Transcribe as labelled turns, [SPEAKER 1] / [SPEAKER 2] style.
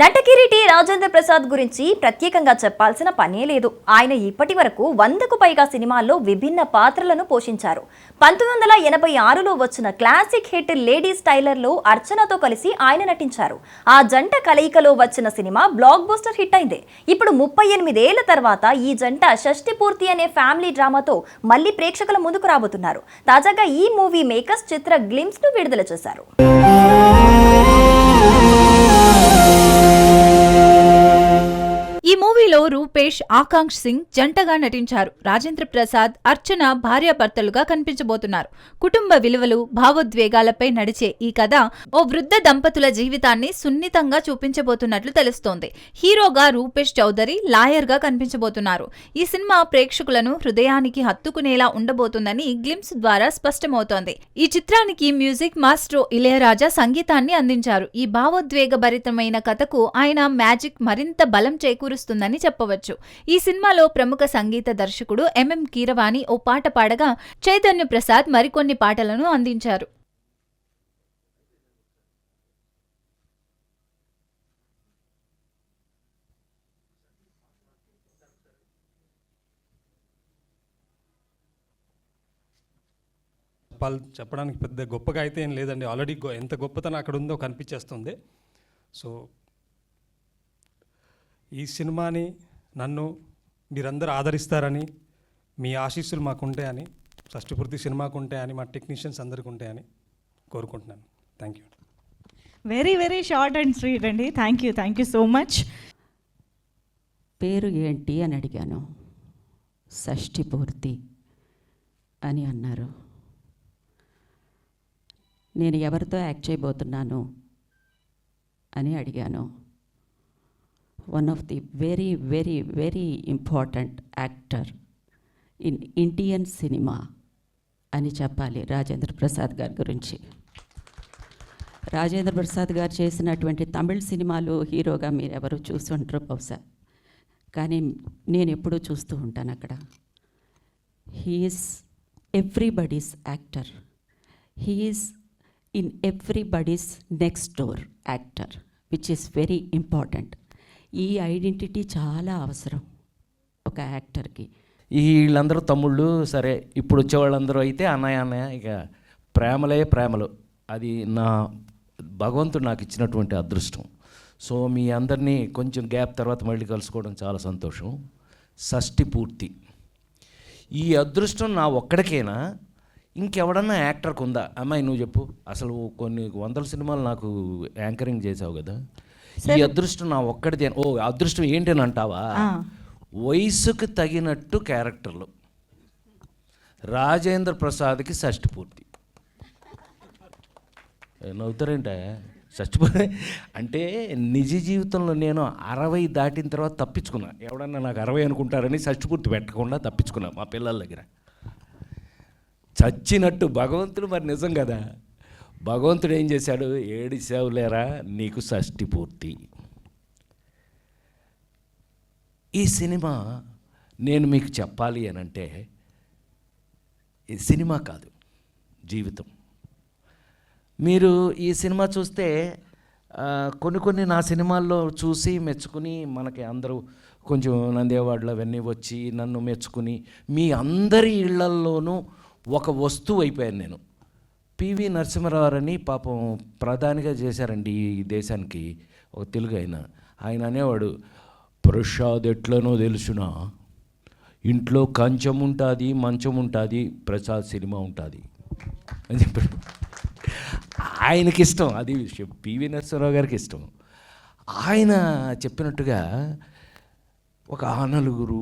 [SPEAKER 1] నటకిరీటి రాజేంద్ర ప్రసాద్ గురించి ప్రత్యేకంగా చెప్పాల్సిన పనే లేదు. ఆయన ఇప్పటి వరకు వందకు పైగా సినిమాల్లో విభిన్న పాత్రలను పోషించారు. పంతొమ్మిది వందల ఎనభై ఆరులో వచ్చిన క్లాసిక్ హిట్ లేడీస్ టైలర్లో అర్చనతో కలిసి ఆయన నటించారు. ఆ జంట కలయికలో వచ్చిన సినిమా బ్లాక్ బోస్టర్ హిట్ అయింది. ఇప్పుడు ముప్పై ఎనిమిదేళ్ళ తర్వాత ఈ జంట షష్టి పూర్తి అనే ఫ్యామిలీ డ్రామాతో మళ్ళీ ప్రేక్షకుల ముందుకు రాబోతున్నారు. తాజాగా ఈ మూవీ మేకర్స్ చిత్ర గ్లిమ్స్ను విడుదల చేశారు.
[SPEAKER 2] రూపేష్ ఆకాంక్ష్ సింగ్ జంటగా నటించారు. రాజేంద్ర ప్రసాద్ అర్చన భార్యాభర్తలుగా కనిపించబోతున్నారు. కుటుంబ విలువలు భావోద్వేగాలపై నడిచే ఈ కథ ఓ వృద్ధ దంపతుల జీవితాన్ని సున్నితంగా చూపించబోతున్నట్లు తెలుస్తోంది. హీరోగా రూపేష్ చౌదరి లాయర్గా కనిపించబోతున్నారు. ఈ సినిమా ప్రేక్షకులను హృదయానికి హత్తుకునేలా ఉండబోతుందని గ్లిమ్స్ ద్వారా స్పష్టమవుతోంది. ఈ చిత్రానికి మ్యూజిక్ మాస్ట్రో ఇళయరాజా సంగీతాన్ని అందించారు. ఈ భావోద్వేగ భరితమైన కథకు ఆయన మ్యాజిక్ మరింత బలం చేకూరుస్తుందని చెప్పవచ్చు. ఈ సినిమాలో ప్రముఖ సంగీత దర్శకుడు ఎంఎం కీరవాణి ఓ పాట పాడగా చైతన్య ప్రసాద్ మరికొన్ని పాటలను అందించారు.
[SPEAKER 3] చెప్పాలి చెప్పడానికి పెద్ద గొప్పగా అయితే ఏం లేదండి. ఆల్రెడీ ఎంత గొప్పతనం అక్కడ ఉందో కనిపించేస్తుంది. సో ఈ సినిమాని నన్ను మీరందరూ ఆదరిస్తారని మీ ఆశీస్సులు మాకుంటాయని షష్టిపూర్తి సినిమాకు ఉంటాయని మా టెక్నీషియన్స్ అందరికీ ఉంటాయని కోరుకుంటున్నాను. Thank you.
[SPEAKER 4] Very very short and sweet అండి. Thank you thank you so much
[SPEAKER 5] పేరు ఏంటి అని అడిగాను. షష్ఠి పూర్తి అని అన్నారు. నేను ఎవరితో యాక్ట్ చేయబోతున్నాను అని అడిగాను. One of the very very very important actor in Indian cinema అని చెప్పాలి రాజేంద్ర ప్రసాద్ గారి గురించి. రాజేంద్ర ప్రసాద్ గారు చేసినటువంటి తమిళ సినిమాలు హీరోగా మీరు ఎవరు చూస్తుంటారు బహుశా. కానీ నేను ఎప్పుడూ చూస్తూ ఉంటాను అక్కడ. He's everybody's actor he's in everybody's next door actor which is very important ఈ ఐడెంటిటీ చాలా అవసరం ఒక యాక్టర్కి.
[SPEAKER 6] వీళ్ళందరూ తమ్ముళ్ళు సరే ఇప్పుడు వచ్చే వాళ్ళందరూ అయితే అన్నయ్య అన్నయ్య ఇక ప్రేమలే ప్రేమలు. అది నా భగవంతుడు నాకు ఇచ్చినటువంటి అదృష్టం. సో మీ అందరినీ కొంచెం గ్యాప్ తర్వాత మళ్ళీ కలుసుకోవడం చాలా సంతోషం. షష్టి పూర్తి. ఈ అదృష్టం నా ఒక్కడికేనా? ఇంకెవడన్నా యాక్టర్కి ఉందా అమ్మాయి నువ్వు చెప్పు. అసలు కొన్ని వందల సినిమాలు నాకు యాంకరింగ్ చేసావు కదా. ఈ అదృష్టం నా ఒక్కడిదే. ఓ అదృష్టం ఏంటని అంటావా?
[SPEAKER 4] ఆ.
[SPEAKER 6] వయసుకు తగినట్టు క్యారెక్టర్లు. రాజేంద్ర ప్రసాద్కి షష్టి పూర్తి నవ్వుతారేంటే? షష్టి పూర్తి అంటే నిజ జీవితంలో నేను అరవై దాటిన తర్వాత తప్పించుకున్నా. ఎవడన్నా నాకు అరవై అనుకుంటారని షష్టి పూర్తి పెట్టకుండా తప్పించుకున్నా మా పిల్లల దగ్గర. చచ్చినట్టు భగవంతుడు మరి నిజం కదా? భగవంతుడు ఏం చేశాడు? ఏడిసావులేరా నీకు షష్టి పూర్తి. ఈ సినిమా నేను మీకు చెప్పాలి అని అంటే ఇది సినిమా కాదు జీవితం. మీరు ఈ సినిమా చూస్తే కొన్ని కొన్ని నా సినిమాల్లో చూసి మెచ్చుకుని మనకి అందరూ కొంచెం నంది అవన్నీ వచ్చి నన్ను మెచ్చుకుని మీ అందరి ఇళ్ళల్లోనూ ఒక వస్తువు అయిపోయాను నేను. పివి నరసింహరావు పాపం ప్రధానిగా చేశారండి ఈ దేశానికి ఒక తెలుగు ఆయన. ఆయన అనేవాడు ప్రసాద్ ఎట్లనో తెలుసునా? ఇంట్లో కంచం ఉంటుంది మంచం ఉంటుంది ప్రసాద్ సినిమా ఉంటుంది. అని చెప్పాడు. ఆయనకి ఇష్టం అది విషయం. పివి నరసింహరావు గారికి ఇష్టం. ఆయన చెప్పినట్టుగా ఒక ఆ నలుగురు